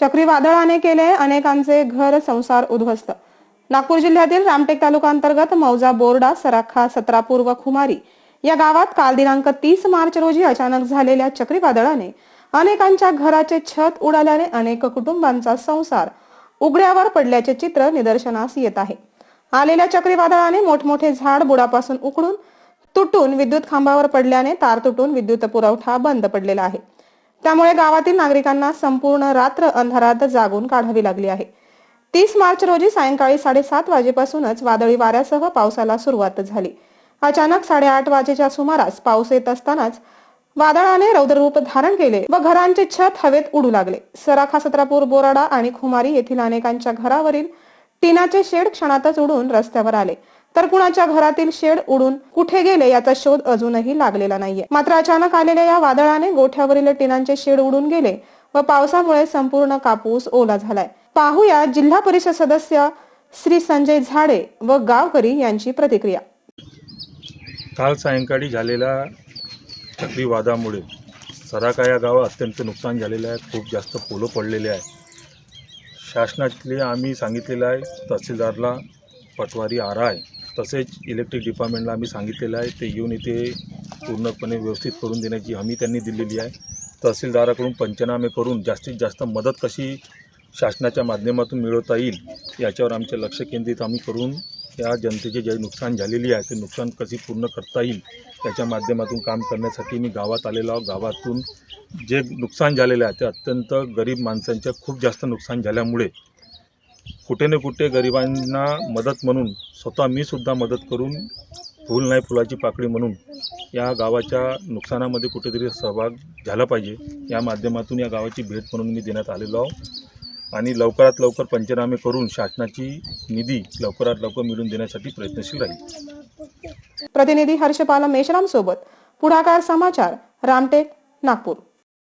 चक्रीवादळाने केले अनेकांचे घर संसार उद्ध्वस्त. नागपूर जिल्ह्यातील रामटेक तालुका अंतर्गत मौजा बोर्डा सराखा सत्रापूर व खुमारी या गावात काल दिनांक तीस मार्च रोजी अचानक झालेल्या चक्रीवादळाने अनेकांच्या घराचे छत उडाल्याने अनेक कुटुंबांचा संसार उघड्यावर पडल्याचे चित्र निदर्शनास येत आहे. आलेल्या चक्रीवादळाने मोठमोठे झाड बुडापासून उकडून तुटून विद्युत खांबावर पडल्याने तार तुटून विद्युत पुरवठा बंद पडलेला आहे. त्यामुळे गावातील नागरिकांना संपूर्ण रात्र अंधारात जागून काढावी लागली आहे. तीस मार्च रोजी सायंकाळी साडेसात वाजेपासूनच वादळी वाऱ्यासह पावसाला सुरुवात झाली. अचानक साडेआठ वाजेच्या सुमारास पाऊस येत असतानाच वादळाने रौद्ररूप धारण केले व घरांचे छत हवेत उडू लागले. सराखा सत्रापूर बोराडा आणि खुमारी येथील अनेकांच्या घरावरील टिनाचे शेड क्षणातच उडून रस्त्यावर आले. तर कुणाच्या घरातील शेड उडून कुठे गेले याचा शोध अजूनही लागलेला नाहीये. मात्र अचानक आलेल्या या वादळाने गोठ्यावरील टिनांचे शेड उडून गेले व पावसामुळे संपूर्ण कापूस ओला झालाय. पाहूया जिल्हा परिषद सदस्य श्री संजय झाडे व गावकरी यांची प्रतिक्रिया. काल सायंकाळी झालेल्या चक्रीवादामुळे सराका या गावात अत्यंत नुकसान झालेलं आहे. खूप जास्त पोलं पडलेले आहे. शासनातले आम्ही सांगितलेलं आहे. तहसीलदारला पटवारी आरा आहे तसेच इलेक्ट्रिक डिपार्टमेंटला आम्ही सांगितलेलं आहे ते येऊन इथे पूर्णपणे व्यवस्थित करून देण्याची हमी त्यांनी दिलेली आहे. तहसीलदाराकडून पंचनामे करून जास्तीत जास्त मदत कशी शासनाच्या माध्यमातून मिळवता येईल याच्यावर आमचे लक्ष केंद्रित आम्ही करून या जनतेचे जे नुकसान झालेली आहे ते नुकसान कशी पूर्ण करता येईल त्याच्या माध्यमातून काम करण्यासाठी मी गावात आलेलो आहो गावातून जे नुकसान झालेलं आहे ते अत्यंत गरीब माणसांचं खूप जास्त नुकसान झाल्यामुळे कुठे ना कुठे गरिबांना मदत म्हणून स्वतः मी सुद्धा मदत करून फूल नाही फुलाची पाकळी म्हणून या गावाच्या नुकसानामध्ये कुठेतरी सहभाग झाला पाहिजे. या माध्यमातून या गावाची भेट म्हणून मी देण्यात आलेलो आहो. आणि लवकरात लवकर पंचनामे करून शासनाची निधी लवकरात लवकर मिळवून देण्यासाठी प्रयत्नशील राहील. प्रतिनिधी हर्षपाल मेश्राम सोबत पुढाकार समाचार रामटेक नागपूर.